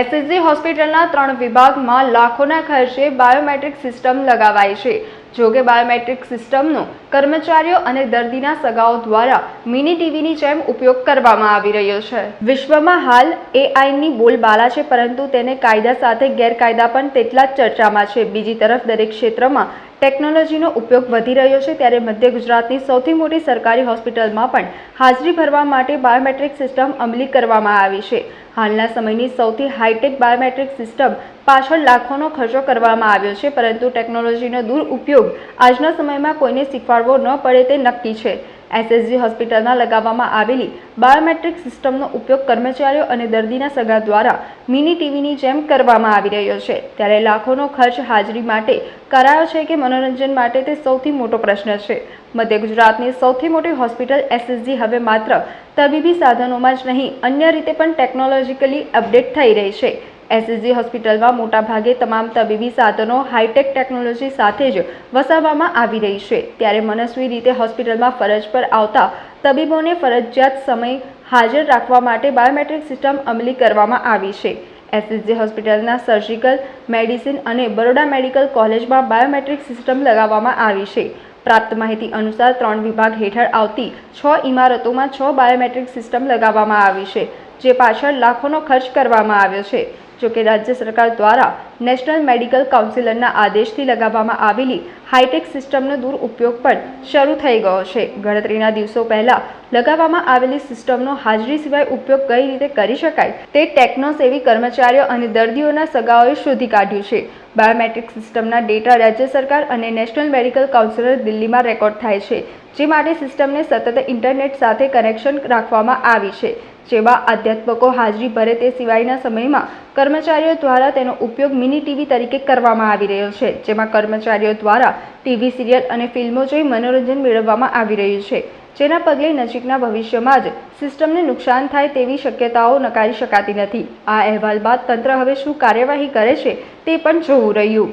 SSG હોસ્પિટલના ત્રણ વિભાગમાં લાખોના ખર્ચે બાયોમેટ્રિક સિસ્ટમ લગાવાઈ છે. જોકે બાયોમેટ્રિક સિસ્ટમનો કર્મચારીઓ અને દર્દીના સગાઓ દ્વારા મિની ટીવીની જેમ ઉપયોગ કરવામાં આવી રહ્યો છે. વિશ્વમાં હાલ એઆઈની બોલબાલા છે, પરંતુ તેને કાયદા સાથે ગેરકાયદા પણ તેટલા જ ચર્ચામાં છે. બીજી તરફ દરેક ક્ષેત્રમાં ટેકનોલોજીનો ઉપયોગ વધી રહ્યો છે ત્યારે મધ્ય ગુજરાતની સૌથી મોટી સરકારી હોસ્પિટલમાં પણ હાજરી ભરવા માટે બાયોમેટ્રિક સિસ્ટમ અમલી કરવામાં આવી છે. હાલના સમયની સૌથી હાઈટેક બાયોમેટ્રિક સિસ્ટમ પાછળ લાખોનો ખર્ચો કરવામાં આવ્યો છે, પરંતુ ટેકનોલોજીનો દુરુપયોગ આજના સમયમાં કોઈને શીખવાડવો ન પડે તે નક્કી છે. એસએસજી હોસ્પિટલમાં લગાવવામાં આવેલી બાયોમેટ્રિક સિસ્ટમનો ઉપયોગ કર્મચારીઓ અને દર્દીના સગા દ્વારા મિની ટીવીની જેમ કરવામાં આવી રહ્યો છે. ત્યારે લાખોનો ખર્ચ હાજરી માટે કરાયો છે કે મનોરંજન માટે તે સૌથી મોટો પ્રશ્ન છે. મધ્ય ગુજરાતની સૌથી મોટી હોસ્પિટલ એસએસજી હવે માત્ર તબીબી સાધનોમાં જ નહીં, અન્ય રીતે પણ ટેકનોલોજીકલી અપડેટ થઈ રહી છે. એસએસજી હોસ્પિટલમાં મોટાભાગે તમામ તબીબી સાધનો હાઈટેક ટેકનોલોજી સાથે જ વસાવવામાં આવી રહી છે. ત્યારે મનસ્વી રીતે હોસ્પિટલમાં ફરજ પર આવતા તબીબોને ફરજિયાત સમય હાજર રાખવા માટે બાયોમેટ્રિક સિસ્ટમ અમલી કરવામાં આવી છે. એસએસજી હોસ્પિટલના સર્જિકલ, મેડિસિન અને બરોડા મેડિકલ કોલેજમાં બાયોમેટ્રિક સિસ્ટમ લગાવવામાં આવી છે. પ્રાપ્ત માહિતી અનુસાર ત્રણ વિભાગ હેઠળ આવતી છ ઇમારતોમાં છ બાયોમેટ્રિક સિસ્ટમ લગાવવામાં આવી છે, જે પાછળ લાખોનો ખર્ચ કરવામાં આવ્યો છે. જોકે રાજ્ય સરકાર દ્વારા નેશનલ મેડિકલ કાઉન્સિલરના આદેશથી લગાવવામાં આવેલી હાઈટેક સિસ્ટમનો દુરુપયોગ પણ શરૂ થઈ ગયો છે. ગણતરીના દિવસો પહેલા લગાવવામાં આવેલી સિસ્ટમનો હાજરી સિવાય ઉપયોગ કઈ રીતે કરી શકાય તે ટેકનોસેવી કર્મચારીઓ અને દર્દીઓના સગાઓએ શોધી કાઢ્યું છે. બાયોમેટ્રિક સિસ્ટમના ડેટા રાજ્ય સરકાર અને નેશનલ મેડિકલ કાઉન્સિલર દિલ્હીમાં રેકોર્ડ થાય છે. જે માટે સિસ્ટમને સતત ઇન્ટરનેટ સાથે કનેક્શન રાખવામાં આવી છે. જેમાં અધ્યાત્મકો હાજરી ભરે તે સિવાયના સમયમાં કર્મચારીઓ દ્વારા તેનો ઉપયોગ મિની ટીવી તરીકે કરવામાં આવી રહ્યો છે. જેમાં કર્મચારીઓ દ્વારા ટીવી સિરિયલ અને ફિલ્મો જોઈ મનોરંજન મેળવવામાં આવી રહ્યું છે. જેના પગલે નજીકના ભવિષ્યમાં જ સિસ્ટમને નુકસાન થાય તેવી શક્યતાઓ નકારી શકાતી નથી. આ અહેવાલ બાદ તંત્ર હવે શું કાર્યવાહી કરે છે તે પણ જોવું રહ્યું.